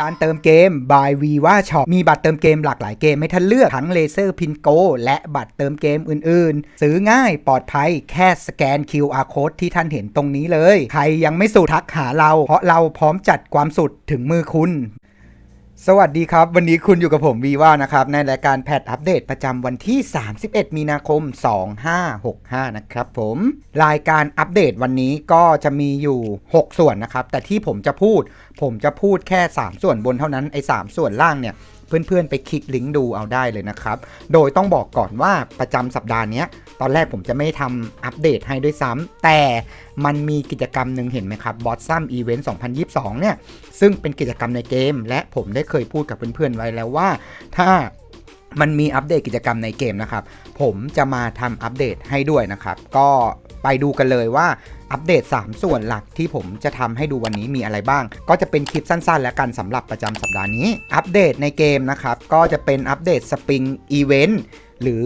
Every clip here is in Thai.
การเติมเกม by Viva Shop มีบัตรเติมเกมหลากหลายเกมให้ท่านเลือกทั้งเลเซอร์พินโกและบัตรเติมเกมอื่นๆ ซื้อง่ายปลอดภัยแค่สแกน QR code ที่ท่านเห็นตรงนี้เลย ใครยังไม่สุดทักหาเรา เพราะเราพร้อมจัดความสุดถึงมือคุณ สวัสดีครับ วันนี้คุณอยู่กับผมวีว่านะครับ ในรายการแพทอัปเดตประจำวันที่ 31 มีนาคม 2565 นะครับผม รายการอัปเดตวันนี้ก็จะมีอยู่ 6 ส่วนนะครับ แต่ที่ผมจะพูด ผมจะพูดแค่ 3 ส่วนบนเท่านั้นไอ้3ส่วนล่างเนี่ย เพื่อนๆ ไปคลิกลิงก์ดูเอาได้เลยนะครับ โดยต้องบอกก่อนว่าประจำสัปดาห์นี้ตอนแรกผมจะไม่ทำอัปเดตให้ด้วยซ้ำแต่มันมีกิจกรรมหนึ่งเห็นไหมครับบอสซัมอีเวนต์2022 เนี่ย ซึ่งเป็นกิจกรรมในเกม และผมได้เคยพูดกับเพื่อนๆ ไว้แล้วว่า ถ้ามันมีอัปเดตกิจกรรมในเกมนะครับ ผมจะมาทำอัปเดตให้ด้วยนะครับ ก็ ไปดูกันเลยว่าอัปเดต 3 ส่วนหลักที่ผมจะทำให้ดูวันนี้มีอะไรบ้าง ก็จะเป็นคลิปสั้นๆ และกันสำหรับประจำสัปดาห์นี้ อัปเดตในเกมนะครับ ก็จะเป็นอัปเดตสปริงอีเวนต์หรือ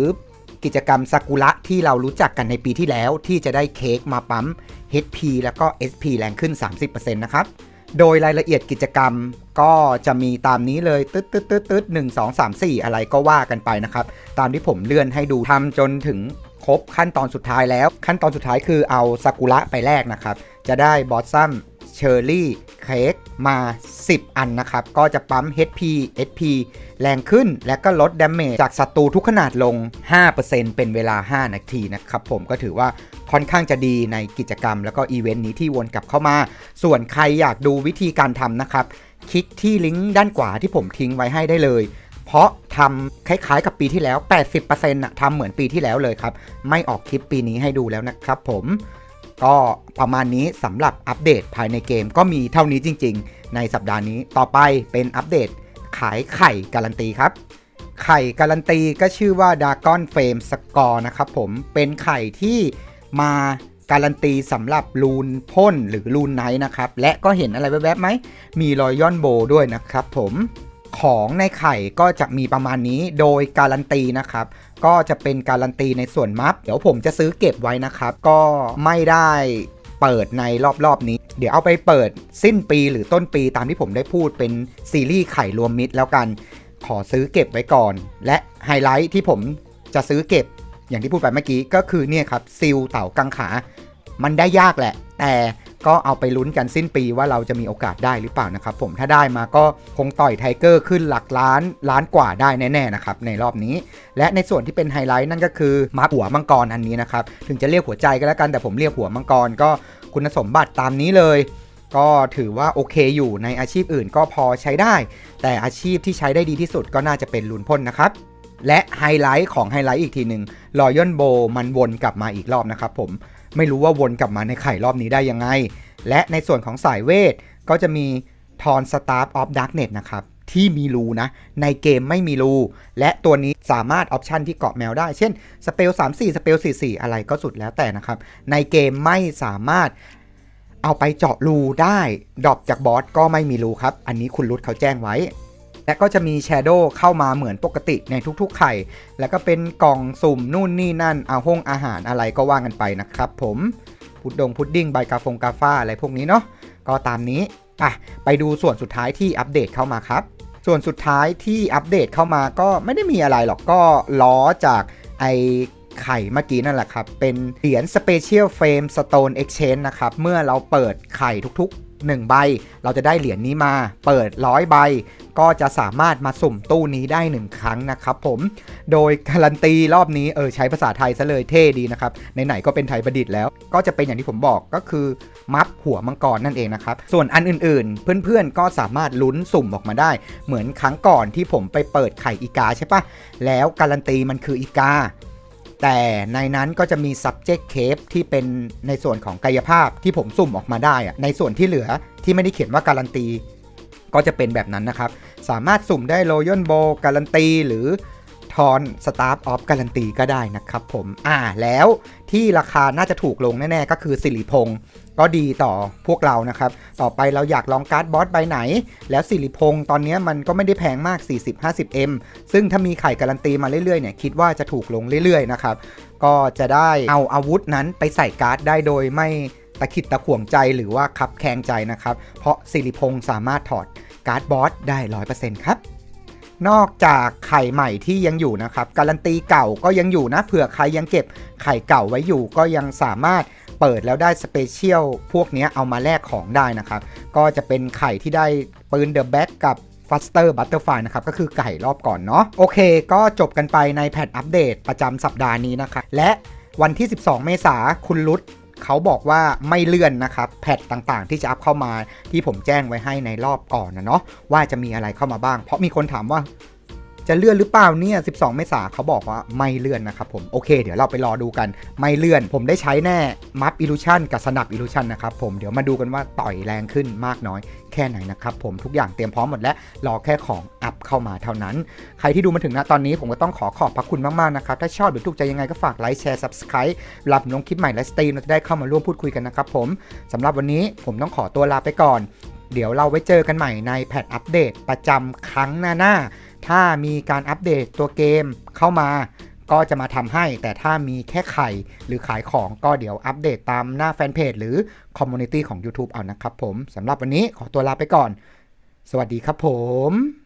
กิจกรรมซากุระที่เรารู้จักกันในปีที่แล้วที่จะได้เค้กมาปั๊ม HP แล้วก็ SP แรงขึ้น 30%นะครับ โดยรายละเอียดกิจกรรมก็จะมีตามนี้เลยตึ๊ดตึ๊ดตึ๊ดตึ๊ดหนึ่งสองสามสี่อะไรก็ว่ากันไปนะครับ ตามที่ผมเลื่อนให้ดูทำจนถึง ครบขั้นตอนสุดท้ายแล้ว ขั้นตอนสุดท้ายคือเอาซากุระไปแลกนะครับ จะได้บอสซัมเชอร์รี่เค้กมา 10 อันนะครับ ก็จะปั๊ม HP SP แรงขึ้นและก็ลดดาเมจจากศัตรูทุกขนาดลง 5%เป็นเวลา 5 นาทีนะครับ ผมก็ถือว่าค่อนข้างจะดีในกิจกรรมแล้วก็อีเวนต์นี้ที่วนกลับเข้ามา ส่วนใครอยากดูวิธีการทำนะครับ คลิกที่ลิงก์ด้านขวาที่ผมทิ้งไว้ให้ได้เลย เพราะทำคล้ายๆกับปีที่แล้ว 80%นะทำเหมือนปีที่แล้วเลยครับ ไม่ออกคลิปปีนี้ให้ดูแล้วนะครับผมก็ประมาณนี้สำหรับอัปเดตภายในเกมก็มีเท่านี้จริง ๆ ในสัปดาห์นี้ต่อไปเป็นอัปเดตขายไข่การันตีครับ ไข่การันตีก็ชื่อว่า Dragon Frame Score นะครับผมเป็นไข่ที่มาการันตีสำหรับลูนพ่นหรือลูนไนท์นะครับ และก็เห็นอะไรแวบๆไหม มีรอยย่อนโบด้วยนะครับผม ของในไข่ก็จะมีประมาณนี้โดยการันตีนะครับ ก็จะเป็นการันตีในส่วนมัฟเดี๋ยวผมจะซื้อเก็บไว้นะครับ ก็ไม่ได้เปิดในรอบๆนี้ เดี๋ยวเอาไปเปิดสิ้นปีหรือต้นปีตามที่ผมได้พูดเป็นซีรีส์ไข่รวมมิตรแล้วกัน ขอซื้อเก็บไว้ก่อน และไฮไลท์ที่ผมจะซื้อเก็บอย่างที่พูดไปเมื่อกี้ก็คือเนี่ยครับซิลเต่ากังขา มันได้ยากแหละ แต่ ก็เอาไปลุ้นกันสิ้นปีว่าเราจะมีโอกาสได้หรือเปล่านะครับผมถ้าได้มาก็คงต่อยไทเกอร์ขึ้นหลักล้านล้านกว่าได้แน่ๆนะครับในรอบนี้ และในส่วนที่เป็นไฮไลท์นั่นก็คือมาหัวมังกรอันนี้นะครับถึงจะเรียกหัวใจก็แล้วกันแต่ผมเรียกหัวมังกรก็คุณสมบัติตามนี้เลย ก็ถือว่าโอเคอยู่ในอาชีพอื่นก็พอใช้ได้ แต่อาชีพที่ใช้ได้ดีที่สุดก็น่าจะเป็นลุนพ่นนะครับและไฮไลท์ของไฮไลท์อีกทีหนึ่งรอยอนโบมันวนกลับมาอีกรอบนะครับผม ไม่รู้ว่าวนกลับมาในไข่รอบนี้ได้ยังไง และในส่วนของสายเวทก็จะมีทอนสตาร์ฟออฟดักเน็ตนะครับ ที่มีรูนะ ในเกมไม่มีรู และตัวนี้สามารถออปชันที่เกาะแมวได้ เช่นสเปล3 4สเปล4 4 อะไรก็สุดแล้วแต่นะครับ ในเกมไม่สามารถเอาไปเจาะรูได้ดรอปจากบอสก็ไม่มีรูครับ อันนี้คุณรุดเขาแจ้งไว้ และก็จะมีแชโดว์เข้ามาเหมือนปกติในทุกๆไข่ แล้วก็เป็นกล่องสุ่มนู่นนี่นั่นเอาห้องอาหารอะไรก็ว่ากันไปนะครับผมพุดดงพุดดิ้งใบกาฟงกาฟ้าอะไรพวกนี้เนาะก็ตามนี้อะไปดูส่วนสุดท้ายที่อัปเดตเข้ามาครับ ส่วนสุดท้ายที่อัปเดตเข้ามาก็ไม่ได้มีอะไรหรอกก็ล้อจากไอไข่เมื่อกี้นั่นแหละครับ เป็นเหรียญ Special Frame Stone Exchange นะครับ เมื่อเราเปิดไข่ทุกๆ 1 ใบ เราจะได้เหรียญนี้มา เปิดร้อยใบ ก็จะสามารถมาสุ่มตู้นี้ได้ 1 ครั้งนะครับผม โดยการันตีรอบนี้เออใช้ภาษาไทยซะเลยเท่ดีนะครับไหนๆก็เป็นไทยประดิษฐ์แล้ว ก็จะเป็นอย่างที่ผมบอกก็คือมัฟหัวมังกรนั่นเองนะครับ ส่วนอันอื่นๆ เพื่อนๆก็สามารถลุ้นสุ่มออกมาได้ เหมือนครั้งก่อนที่ผมไปเปิดไข่อีกาใช่ปะแล้วการันตีมันคืออีกาแต่ในนั้นก็จะมี subject cave ที่เป็นในส่วนของกายภาพที่ผมสุ่มออกมาได้อะในส่วนที่เหลือที่ไม่ได้เขียนว่าการันตี ก็จะเป็นแบบนั้นนะครับ สามารถสุ่มได้โรย a l โบการันตีหรือทอนสตาร์ฟออฟการันตีก็ได้นะครับผมอ่าแล้วที่ราคาน่าจะถูกลงแน่ๆ ก็คือสิริพงศ์ก็ดีต่อพวกเรานะครับ ต่อไปเราอยากลองการ์ดบอสใบไหน แล้วสิริพงศ์ตอนนี้มันก็ไม่ได้แพงมาก 40-50M ซึ่งถ้ามีไข่การันตีมาเรื่อยๆเนี่ยคิดว่าจะถูกลงเรื่อยๆนะครับก็จะได้เอาอาวุธนั้นไปใส่การ์ดได้โดยไม่ตะขิดตะขวงใจหรือว่าคับแคงใจนะครับ เพราะสิริพงศ์สามารถถอด การ์ดบอสได้ 100%ครับ นอกจากไข่ใหม่ที่ยังอยู่นะครับ การันตีเก่าก็ยังอยู่นะ เผื่อใครยังเก็บไข่เก่าไว้อยู่ก็ยังสามารถเปิดแล้วได้สเปเชียลพวกนี้เอามาแลกของได้นะครับ ก็จะเป็นไข่ที่ได้ปืนเดอะแบ็กกับ Faster Butterfly นะครับ ก็คือไก่รอบก่อนเนาะโอเค ก็จบกันไปในแพทอัปเดตประจำสัปดาห์นี้นะครับ และวันที่ 12 เมษาคุณรุต เขาบอกว่าไม่เลื่อนนะครับแพทต่างๆ ที่จะอัพเข้ามาที่ผมแจ้งไว้ให้ในรอบก่อนนะเนาะว่าจะมีอะไรเข้ามาบ้าง เพราะมีคนถามว่า จะเลื่อนหรือเปล่าเนี่ย12 เมษาเขาบอกว่าไม่เลื่อนนะครับผมโอเค เดี๋ยวเราไปรอดูกันไม่เลื่อน ผมได้ใช้แน่มัฟอิลูชันกับสนับอิลูชันนะครับผมเดี๋ยวมาดูกันว่าต่อยแรงขึ้นมากน้อยแค่ไหนนะครับผมทุกอย่างเตรียมพร้อมหมดแล้วรอแค่ของอัพเข้ามาเท่านั้น ใครที่ดูมาถึงณตอนนี้ผมก็ต้องขอขอบพระคุณมากๆนะครับถ้าชอบหรือถูกใจยังไงก็ฝากไลค์แชร์ Subscribe รับลงคลิปใหม่และสตรีมเราจะได้เข้ามาร่วมพูดคุยกันนะครับผมสำหรับวันนี้ผมต้องขอตัวลาไปก่อน เดี๋ยวเราไว้เจอกันใหม่ในแพทอัปเดตประจำครั้งหน้าๆ ถ้ามีการอัปเดตตัวเกมเข้ามาก็จะมาทำให้ แต่ถ้ามีแค่ไข่หรือขายของก็เดี๋ยวอัปเดตตามหน้าแฟนเพจหรือคอมมูนิตี้ของ YouTube เอานะครับผมสำหรับวันนี้ขอตัวลาไปก่อน สวัสดีครับผม